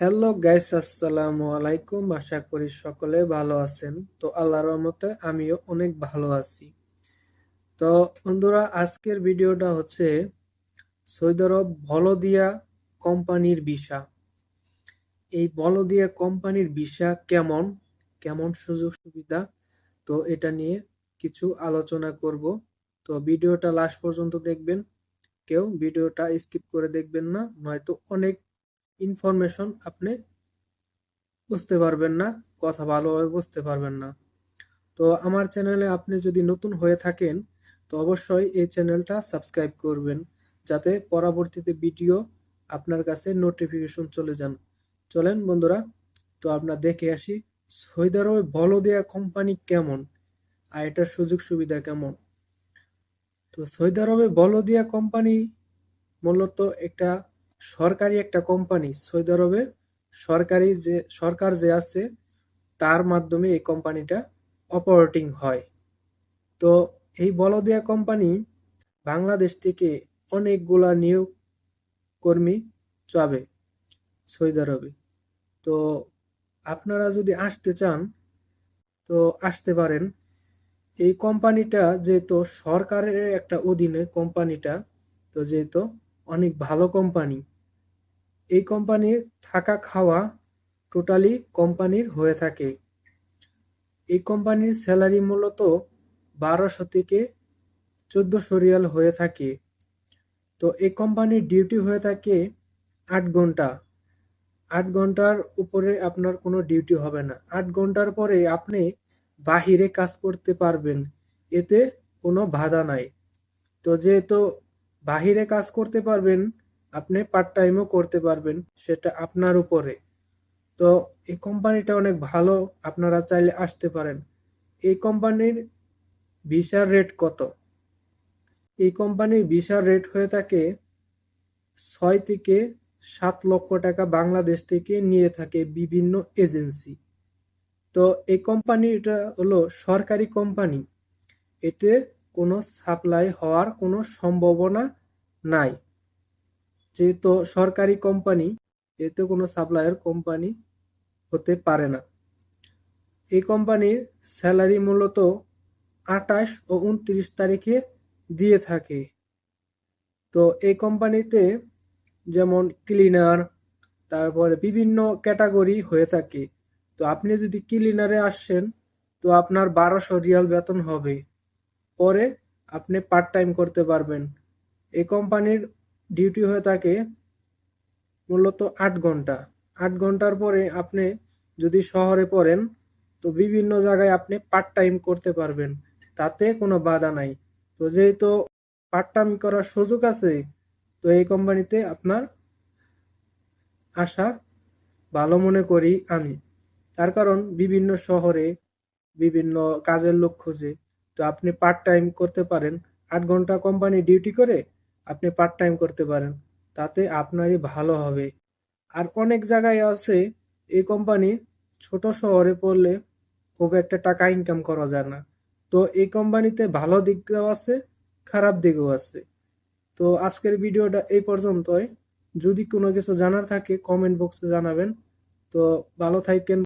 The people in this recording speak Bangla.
হ্যালো গাইস আসসালামু আলাইকুম। আশা করি সকলে ভালো আছেন। তো আল্লাহর রহমতে আমিও অনেক ভালো আছি। তো বন্ধুরা, আজকের ভিডিওটা হচ্ছে সৌদি আরব বলদিয়া কোম্পানির ভিসা। এই বলদিয়া কোম্পানির ভিসা কেমন? কেমন সুযোগ সুবিধা? তো এটা নিয়ে কিছু আলোচনা করব। তো ভিডিওটা লাস্ট পর্যন্ত দেখবেন। কেউ ভিডিওটা স্কিপ করে দেখবেন না, নয়তো অনেক ইনফরমেশন আপনি বুঝতে পারবেন না, কথা ভালোভাবে বুঝতে পারবেন না। তো আমার চ্যানেলে আপনি যদি নতুন হয়ে থাকেন, তো অবশ্যই এই চ্যানেলটা সাবস্ক্রাইব করবেন, যাতে পরবর্তীতে ভিডিও আপনার কাছে নোটিফিকেশন চলে যান। চলেন বন্ধুরা, তো আপনার দেখে আসি সৌদি আরবে বলদিয়া কোম্পানি কেমন আর এটার সুযোগ সুবিধা কেমন? তো সৌদি আরবে বলদিয়া কোম্পানি মূলত একটা সরকারি একটা কোম্পানি সৌদি আরবে সরকারি যে, সরকার যে আছে, তার মাধ্যমে এই কোম্পানিটা অপারেটিং হয়। তো এই বলদিয়া কোম্পানি বাংলাদেশ থেকে অনেকগুলা নিয়োগ কর্মী যাবে সৌদি আরবে। তো আপনারা যদি আসতে চান, তো আসতে পারেন। এই কোম্পানিটা যেহেতু সরকারের একটা অধীনে কোম্পানিটা, তো যেহেতু অনেক ভালো কোম্পানি এই কোম্পানির থাকা খাওয়া টোটালি কোম্পানির হয়ে থাকে। এই কোম্পানির স্যালারি মূলত বারোশো থেকে চোদ্দোশো রিয়াল হয়ে থাকে। তো এই কোম্পানির ডিউটি হয়ে থাকে আট ঘণ্টা। আট ঘণ্টার উপরে আপনার কোনো ডিউটি হবে না। আট ঘণ্টার পরে আপনি বাহিরে কাজ করতে পারবেন। এতে কোনো বাধা নাই। তো যেহেতু বাহিরে কাজ করতে পারবেন আপনি পার্ট টাইমও করতে পারবেন, সেটা আপনার উপরে। তো এই কোম্পানিটা অনেক ভালো, আপনারা চাইলে আসতে পারেন। এই কোম্পানির ভিসার রেট কত? এই কোম্পানির ভিসার রেট হয়ে থাকে ছয় থেকে সাত লক্ষ টাকা বাংলাদেশ থেকে নিয়ে থাকে বিভিন্ন এজেন্সি তো এই কোম্পানিটা হলো সরকারি কোম্পানি এতে কোনো সাপ্লাই হওয়ার কোনো সম্ভাবনা নাই। যেহেতু সরকারি কোম্পানি এতে কোনো সাপ্লায়ার কোম্পানি হতে পারে না। এই কোম্পানির স্যালারি মূলত আঠাশ ও উনত্রিশ তারিখে দিয়ে থাকে। তো এই কোম্পানিতে যেমন ক্লিনার তারপরে বিভিন্ন ক্যাটাগরি হয়ে থাকে। তো আপনি যদি ক্লিনারে আসেন, তো আপনার বারোশো রিয়াল বেতন হবে। পরে আপনি পার্ট টাইম করতে পারবেন। এই কোম্পানির ডিউটি হয়ে থাকে মূলত আট ঘণ্টা। আট ঘণ্টার পরে আপনি যদি শহরে পড়েন, তো বিভিন্ন জায়গায় আপনি পার্ট টাইম করতে পারবেন। তাতে কোনো বাধা নাই। তো যেহেতু পার্ট টাইম করার সুযোগ আছে, তো এই কোম্পানিতে আপনার আসা ভালো মনে করি আমি। তার কারণ বিভিন্ন শহরে বিভিন্ন কাজের লোক খোঁজে। তো আপনি পার্ট টাইম করতে পারেন। আট ঘণ্টা কোম্পানি ডিউটি করে আপনি পার্ট টাইম করতে পারেন। তাতে আপনারই ভালো হবে। আর অনেক জায়গায় আছে, এই কোম্পানি ছোট শহরে পড়লে খুব একটা টাকা ইনকাম করা যায় না। তো এই কোম্পানিতে ভালো দিকও আছে, খারাপ দিকও আছে। তো আজকের ভিডিওটা এই পর্যন্তই। যদি কোনো কিছু জানার থাকে কমেন্ট বক্সে জানাবেন। তো ভালো থাকেন